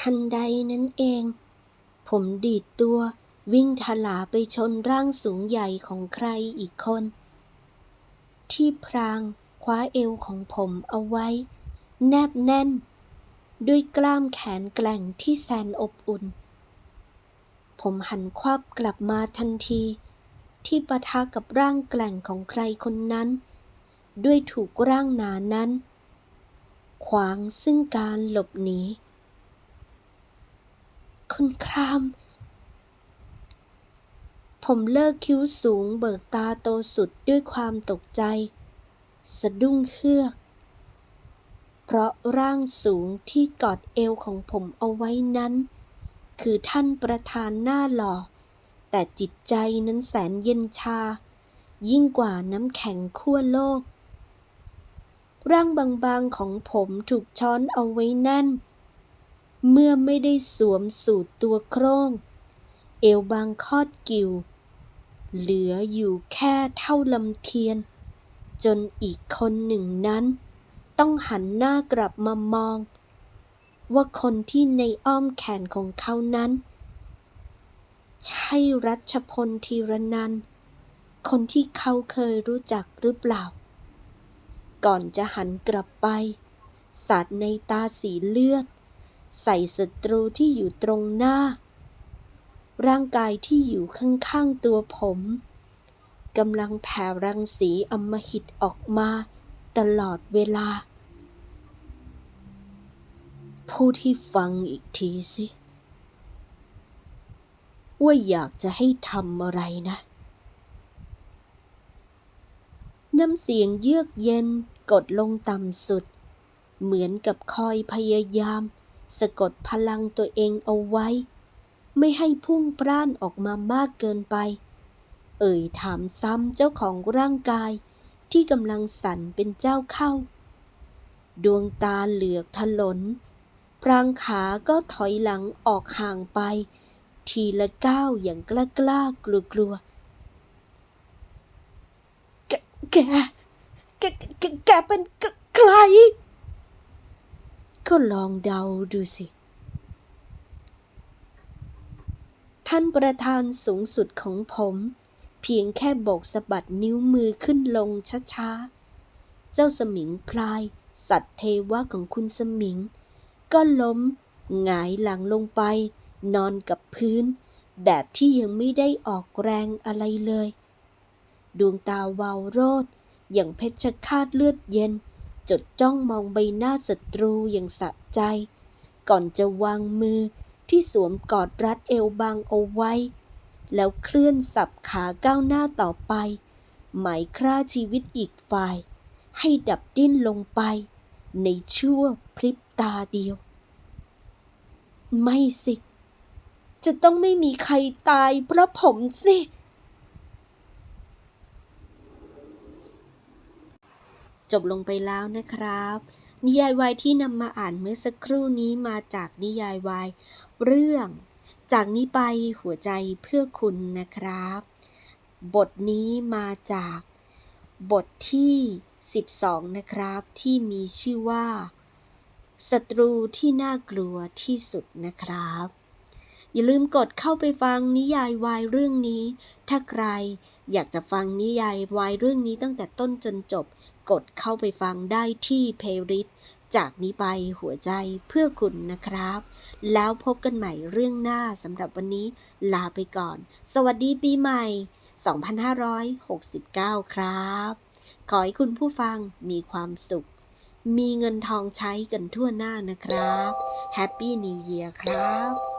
ทันใดนั้นเอง ผมดีดตัววิ่งทลาไปชนร่างสูงใหญ่ของใครอีกคน ที่พรางคว้าเอวของผมเอาไว้ แนบแน่น ด้วยกล้ามแขนแกร่งที่แสนอบอุ่น ผมหันควับกลับมาทันที ที่ปะทะกับร่างแกร่งของใครคนนั้น ด้วยถูกร่างหนานั้น ขวางซึ่งการหลบหนี คุณคราม ผมเลิกคิ้วสูงเบิกตาโตสุดด้วยความตกใจ สะดุ้งเฮือก เพราะร่างสูงที่กอดเอวของผมเอาไว้นั้น คือท่านประธานหน้าหล่อ แต่จิตใจนั้นแสนเย็นชา ยิ่งกว่าน้ำแข็งขั้วโลก ร่างบางๆของผมถูกช้อนเอาไว้แน่น เมื่อไม่ได้สวมสูตรตัวโครงเอวบางคอดกิว เหลืออยู่แค่เท่าลำเทียน จนอีกคนหนึ่งนั้น ต้องหันหน้ากลับมามอง ว่าคนที่ในอ้อมแขนของเขานั้น ใช่รัชพลธีรนัน คนที่เขาเคยรู้จักหรือเปล่า ก่อนจะหันกลับไป สาดในตาสีเลือด ใส่ศัตรูที่อยู่ตรงหน้า ร่างกายที่อยู่ข้างๆตัวผมกำลังแผ่รังสีอำมหิตออกมาตลอดเวลาพูดให้ฟังอีกทีสิ ว่าอยากจะให้ทำอะไรนะ น้ำเสียงเยือกเย็นกดลงต่ำสุด เหมือนกับคอยพยายาม สะกดพลังตัวเองเอาไว้ ไม่ให้พุ่งปร้านออกมามากเกินไป เอ่ยถามซ้ำเจ้าของร่างกาย ที่กำลังสั่นเป็นเจ้าเข้า ดวงตาเหลือกถลน พรางขาก็ถอยหลังออกห่างไป ทีละก้าวอย่างกล้ากล้ากลัวกลัวแกแกแกแกเป็นใคร ก็ลองเดาดูสิ ท่านประธานสูงสุดของผม เพียงแค่โบกสะบัดนิ้วมือขึ้นลงช้าๆ เจ้าสมิงพลาย สัตว์เทวะของคุณสมิง ก็ล้มหงายหลังลงไป นอนกับพื้น แบบที่ยังไม่ได้ออกแรงอะไรเลย ดวงตาวาวโรดอย่างเพชรฆาตเลือดเย็น จดจ้องมองใบหน้าศัตรูอย่างสะใจ ก่อนจะวางมือที่สวมกอดรัดเอวบางเอาไว้ แล้วเคลื่อนสับขาก้าวหน้าต่อไป หมายคร่าชีวิตอีกฝ่าย ให้ดับดิ้นลงไป ในชั่วพริบตาเดียว ไม่สิ จะต้องไม่มีใครตายเพราะผมสิ จบลงไปแล้วนะครับ นิยายวายที่นำมาอ่านเมื่อสักครู่นี้มาจากนิยายวาย เรื่อง จากนี้ไปหัวใจเพื่อคุณนะครับ บทนี้มาจาก บทที่ 12 นะครับ ที่มีชื่อว่าศัตรูที่น่ากลัวที่สุดนะครับ อย่าลืมกดเข้าไปฟังนิยายวายเรื่องนี้ ถ้าใครอยากจะฟังนิยายวายเรื่องนี้ตั้งแต่ต้นจนจบ กดเข้าไปฟังได้ที่เพลย์ลิสต์จากนี้ไปหัวใจเพื่อคุณนะครับ แล้วพบกันใหม่เรื่องหน้าสำหรับวันนี้ลาไปก่อน สวัสดีปีใหม่ 2569 ครับ ขอให้คุณผู้ฟังมีความสุข มีเงินทองใช้กันทั่วหน้านะครับแฮปปี้นิวเยียร์ครับ